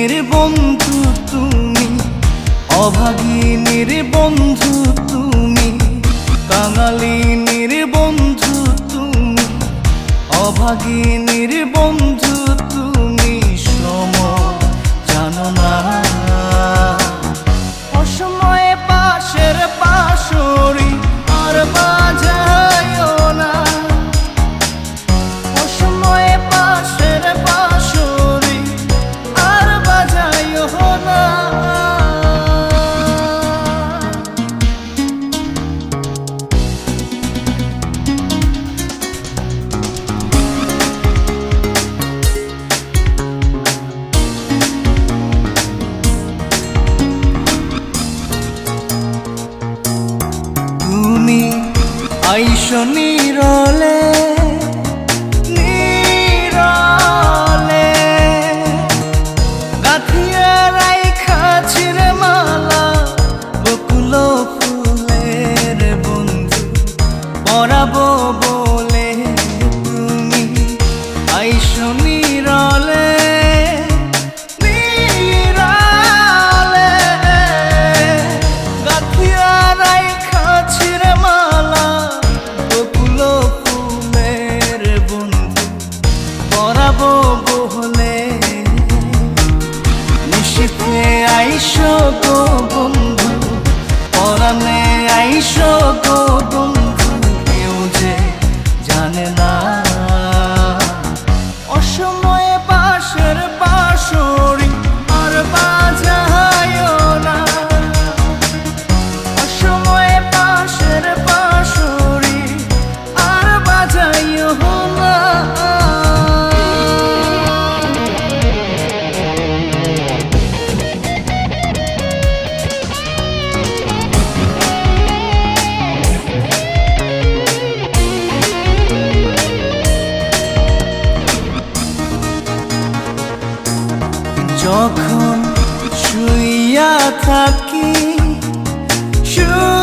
কাঙালিনীর বন্ধু তুমি অভাগী অভাগিনীর বন্ধু তুমি কাঙালিনীর বন্ধু তুমি অভাগিনীর বন্ধু আইসো পরাবো বহলে। নিশিতে আইসো গো বন্ধু পরানে আইসো গো যখন শুইয়া থাকি শুইয়া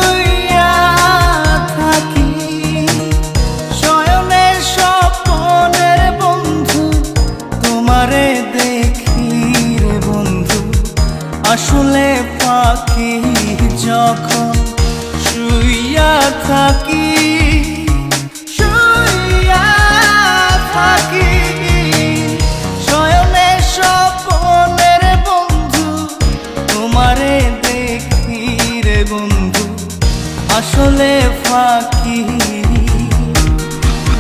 ফাঁকি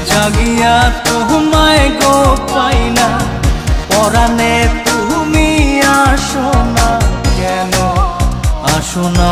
জাগিয়া তোমায় গো পাই না পরাণে তুমি আসো না কেন? আসো না